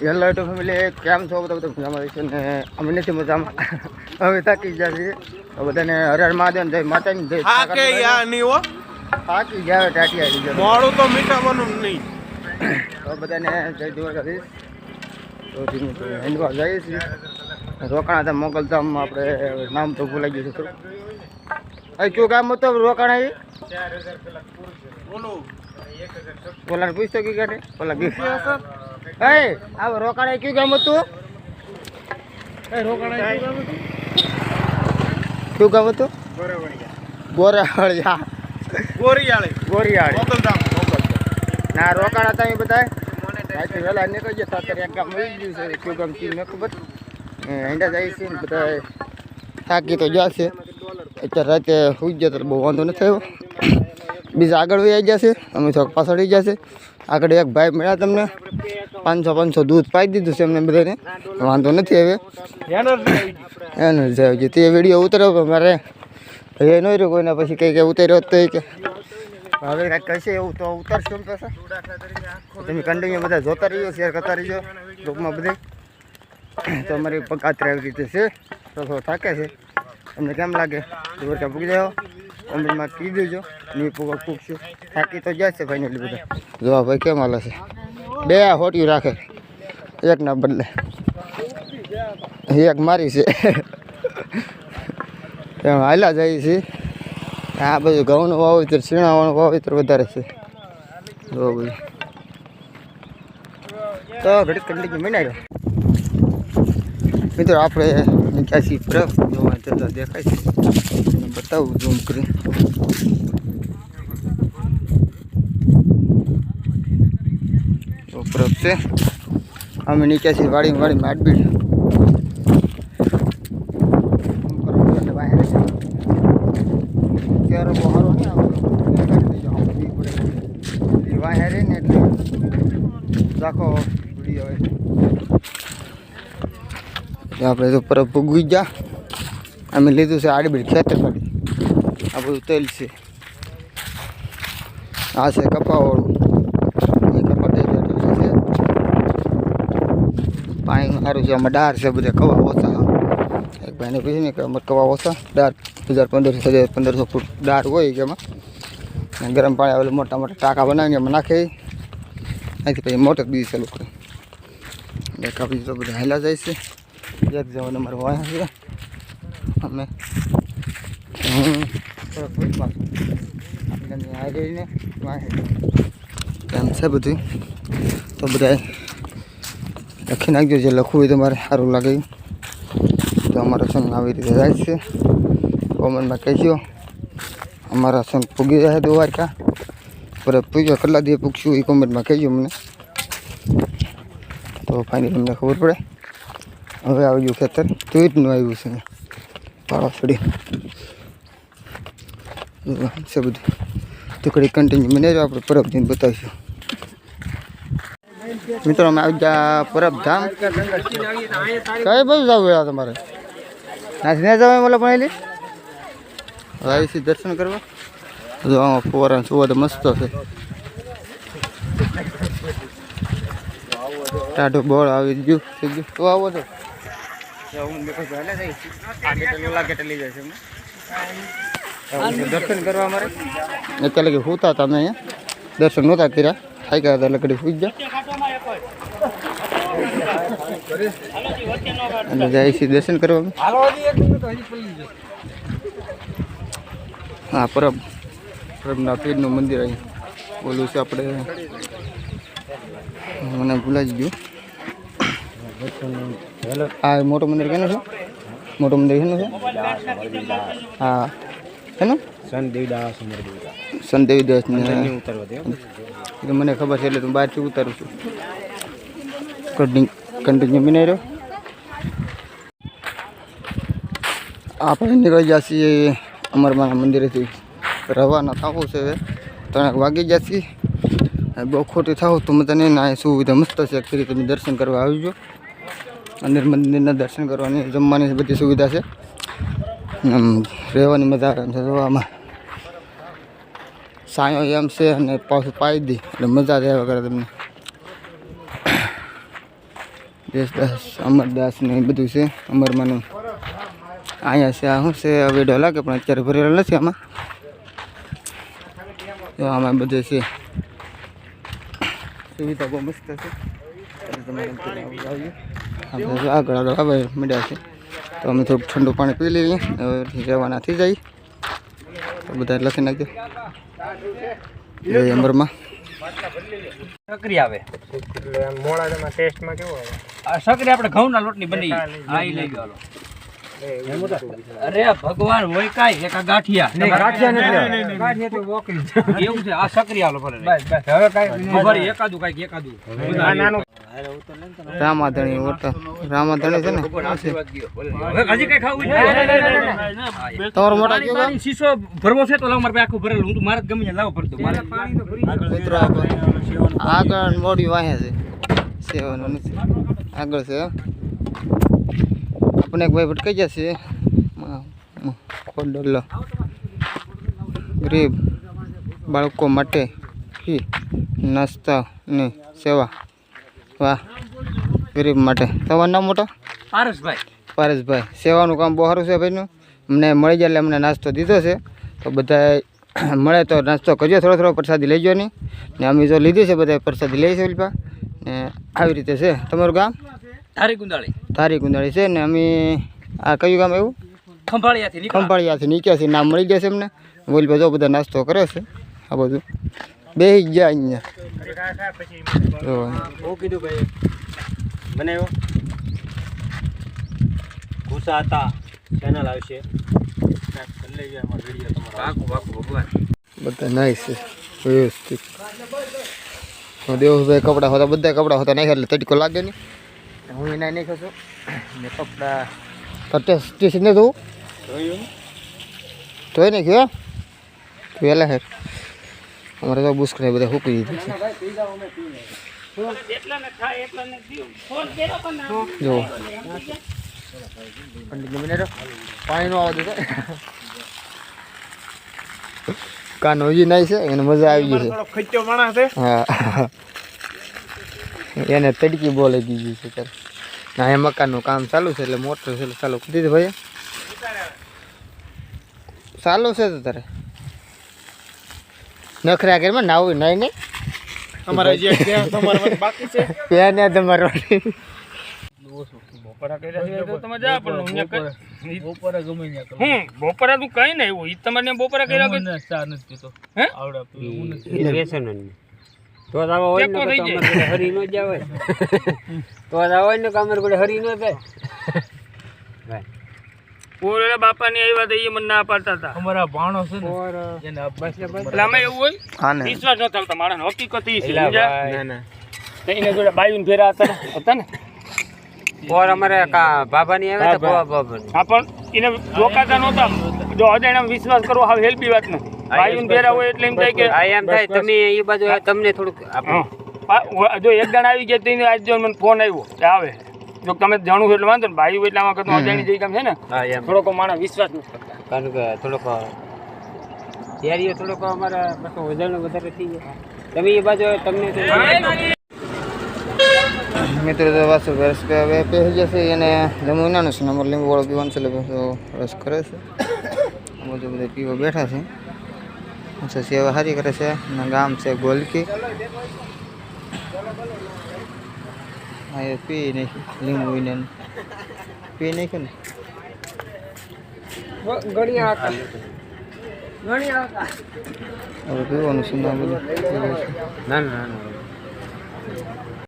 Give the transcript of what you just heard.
Hello two family કેમ છો? બધા બધા મજામાં છે ને? અમે નથી મજામાં. હવે થાકી ગયા છીએ. તો બધાને હર હર મહાદેવ જય માતાની જય થાકે યા નહીં હો. થાકી ગયા ટાટી આવી ગયા. મોડું તો મીઠાવાનું નહીં. તો બધાને જય દ્વારકાધીશ. તો ધીમે ધીમે હિન્દવા જઈએ છીએ. રોકાણા હતા મોગલધામ આપણે નામ તો ભૂલાઈ ગયું છે અહીં કયું કામ હતું રોકાણા એ? બોલો. ઓલાને પૂછતો કે કરે ઓલા ગીફ એ આ રોકાણે કયું ગામ હતું? કયું ગામ હતું? ગોરાવળિયા. ગોરિયાળી. ગોરિયાળી. ના રોકાણ હતા એ બધા રાતે વહેલા નીકળી ગયા સાતર એક ગામ મળી ગયું છે. કયું ગામ ચીજ ને ખબર? હેંડા જાય છે બધા થાકી તો જશે અત્યારે રાતે સુઈ ગયા તો બહુ વાંધો નથી આવ્યો. બીજા આગળ વહી જશે અમે થોડુંક પાછળ જશે આગળ એક ભાઈ મળ્યા તમને. પાંચસો પાંચસો દૂધ પાઈ દીધું છે એમને બધાને. વાંધો નથી હવે. એનર્જી આવી ગઈ. તે વીડિયો ઉતર્યો મારે એ નહીં રહ્યો કોઈને પછી કંઈ કે ઉતાર્યો તો કે. હવે કાંઈક કહેશે એવું તો ઉતારશું એમ કહેશે તમે કન્ટિન્યુ બધા જોતા રહીજો શેર કરતા રહીજો ગ્રુપમાં બધે. તો અમારી પગાત્ર આવી રીતે છે તો થોડો થાકે છે. તમને કેમ લાગે? દ્વારકા પૂગી જાઓ. કોમેન્ટમાં કહી દેજો નહીં પૂગો પૂગશું. થાકી તો જાય છે ફાઇનલી બધા. જોવા ભાઈ કેમ હાલે છે? બે હોટિયું રાખે. એકના બદલે. એક મારી છે. એમ હાલા જાય છે. આ બધું ઘઉંનું વાવેતર શીણાવાનું વાવેતર વધારે છે. જો બધું. તો ઘડી કંડી મનાયો મિત્રો, આપણે ક્યાંથી પ્રફ જોવા જતા દેખાય છે. બતાવું ઝૂમ કરી તો પ્રફ છે અમે નીચેથી વાળી વાળી હવે આપણે પર પૂગી ગયા. અમે લીધું છે આડબીડ ખેતર કાઢી આ બધું તેલ છે. આ છે કપાવાળું એ કપા છે પાણી સારું છે આમાં ડાર છે બધા કવા ઓછા એક ભાઈને પૂછ્યું ને કે અમારે કવા ઓછા? ડાર હજાર પંદરસો હજાર પંદરસો ફૂટ ડાર હોય કે એમાં ગરમ પાણી આવેલું મોટા મોટા ટાંકા બનાવીને એમાં નાખે. અહીંથી પછી મોટર બીજી ચાલુ કરે. દેખા બીજું તો બધા હેલા જાય છે. એક જવાનું અમારે વાયા છે. અમે હું થોડોક ફૂટમાં છું એમ છે બધું. તો બધા લખી નાખજો જે લખવું હોય તમારે સારું લાગે ઈ. તો અમારો સન આવી રીતે જાય છે કોમેન્ટમાં કહેજો અમારા સન પૂગી જાય દ્વારકા પર પૂછો કેટલા દિવસ પૂછશું એ કોમેન્ટમાં કહેજો મને તો ફાઇનલી અમને ખબર પડે હવે આવી ગયું ખેતર તુઈટનું આવ્યું છે પાવાસડી છે બધું તો કડી કન્ટિન્યુ મને આપણે પરબ જઈને બતાવીશું મિત્રો, અમે આવી ગયા પરબ ધામ. કઈ બધું જવું વેળા તમારે? નાસીને જવાય મતલબ ભણેલી હવે આવી દર્શન કરવા. જો આમાં સુવા તો મસ્ત છે. ટાઢું બોળ આવી ગયું, થઈ ગયું. તો આવો તો. દર્શન કરવા મારે એટલે કે હોતા હતા અમે અહીંયા. દર્શન નહોતા કર્યા. ખાઈ ગયા હતા લકડી સુઈ ગયા અને જાય છે દર્શન કરવા. હા પરબ પરબના પીરનું મંદિર અહીં. બોલું છે આપણે, મને ભૂલાઈ ગયું. હા મોટું મંદિર કેનું છે? મોટું મંદિર કેનું છે હા. એનું સન દાસ ને એ તો મને ખબર છે એટલે હું બહારથી ઉતારું છું. કન્ટિન્યુ મિને રહ્યો. આપણે નીકળી ગયા છીએ અમરમાના મંદિરેથી. રવાના થવું છે હવે. ત્રણેક વાગી ગયા છીએ. બહુ ખોટી થાવ તો મને ના સુવિધા મસ્ત છે. ફરી તમે દર્શન કરવા આવજો. અંદર મંદિરના દર્શન કરવાની જમવાની બધી સુવિધા છે. રહેવાની મજા આવે છે, જોવામાં. સાયો એમ છે અને પાછું પાઈ દી, એટલે મજા રહેવા કરે તમને. દેશદાસ અમરદાસ ને બધું છે અમરમાંનું અહીંયા છે, આ શું છે વેડો લાગે, પણ અત્યારે ભરેલો નથી આમાં. તો આમાં બધું છે. સુવિધા બહુ મસ્ત છે. જો આગળ આગળ આવે મળ્યા છે. તો અમે થોડુંક ઠંડુ પાણી પી લઈએ. હવે જવાના થઈ જાય. તો બધા લખી નાખજો. અમરમાં સકરી આવે. એટલે મોળામાં ટેસ્ટમાં કેવો આવે? આ સકરી આપણે ઘઉંના લોટની બની. આ લઈ ગયો હાલો. અરે ભગવાન હોય કાંઈ એક આ ગાંઠિયા એવું છે આ સકરી હાલો ભલે. ભલે એકાદું કાંઈક એકાદું. રામાધણી ઓટા. રામાધણી છે ને? હજી કઈ ખાવું છે? તમારો મોટા કેવો શીશો ભરવો છે તો લાવ મારે આખું ભરેલું. હું તો મારે ગમે લાવો ભરતો મારે મિત્રો આગળ. મોડી વાહે છે. સેવાનું નથી. આગળ છે આપણે એક ભાઈ ભટકાઈ જશે ખોડલો ગરીબ બાળકો માટે ફી નાસ્તા સેવા. વાહ ગરીબ માટે. તમારું નામ મોટા? પારસભાઈ. પારસભાઈ. સેવાનું કામ બહુ સારું છે ભાઈનું. અમને મળી જાય એટલે અમને નાસ્તો દીધો છે. તો બધા મળે તો નાસ્તો કરજો થોડો થોડો પ્રસાદી લઈ જવાની ને અમે જો લીધી છે બધા પ્રસાદી લઈ છે ઓલપા. ને આવી રીતે છે. તમારું ગામ? ધારી ગુંદાળી. ધારી ગુંદાળી છે ને અમે આ કયું ગામ એવું ખંભાળિયાથી ખંભાળિયાથી નીકળ્યાથી નામ મળી જશે અમને. બોલ બધો બધા નાસ્તો કરે છે. આ બધું. બે ગયા અહીંયા. જો. હું કીધું ભાઈ બનાવ્યો ગુસ્સા હતા. ચેનલ આવશે. બધા નાઈસ છે. વ્યવસ્થિત. દેવભાઈ કપડાં હોતા બધા કપડાં હોતા નાખ્યા એટલે તડકો લાગે નહીં. હું એના નહીં ને કપડાં તો ટેસ્ટ સ્ટેશન ને ધોવું? ધોઈ નાખ્યો વહેલા હેર અમારે તો બુસ્કને બધા હુકી દીધું છે. જો. પંડિત મિનિટ પાણી નો આવે તો કાનો હજી નાય છે એને મજા આવી ગઈ છે. ખચ્ચો માણસ છે. હા. એને તડકી બોલે દીધી છે ત્યારે ના એ મકાનનું કામ ચાલુ છે એટલે મોટર છે એટલે ચાલુ કરી દીધું ભાઈ ચાલુ છે તો તારે. નખરા કરીમાં નાવું નહીં નહીં. અમારે જે બાકી છે? ત્યાં ને તમારો બપોરા તો તમે જા પણ હું કઈ નહીં એવું ઈ તમારે બપોરા કર્યા ચા નથી પીતો હે? તો જ આવા હોય ને તો અમારે જોડે હરી ન જાય તો જ આવા હોય ને કે અમારે હરી ન જાય બાપા ની આવ્યા તો એ મને ના પાડતા હતા. અમારા ભાણો છે ને એટલે એવું હોય? હા વિશ્વાસ ન થતો માણસ હકીકત ઈ છે એલા સમજ્યા? એને જોડે બાયુન ફેરા હતા ને હતા ને? ઓર અમારે કા બાબાની આવે તો બાબા. બાબા પણ એને રોકાતા નહોતા. જો અજાણ્યા વિશ્વાસ કરવો હાવ હેલ્પી વાત નથી બાયુન ભેરા હોય એટલે એમ થાય કે આ એમ થાય તમે એ બાજુ તમને થોડુંક જો એક જણ આવી ગયા તો એને આજ જો મને ફોન આવ્યો કે આવે. જો તમે જાણું એટલે વાંધો ને ભાઈ એટલે આમાં કદું અજાણી જઈ કામ છે ને? થોડોક માણસ વિશ્વાસ નથી કરતા. કારણ કે થોડોક તૈયારીઓ થોડોક અમારા પાછો વધારે વધારે થઈ ગયા. તમે એ બાજુ તમને મિત્રો તો વાસુ રસ કે હવે પહેરી જશે એને જમવું નાનું છે. નંબર લીંબુ વાળો પીવાનું છે એટલે તો રસ કરે છે. બધું બધા પીવા બેઠા છે. અચ્છા સેવા સારી કરે છે? અને ગામ છે ગોલકી. હા એ પી નાખ્યું લીંબુ ને. પી નાખ્યું ને? હવે પીવાનું આ બધું ના ના.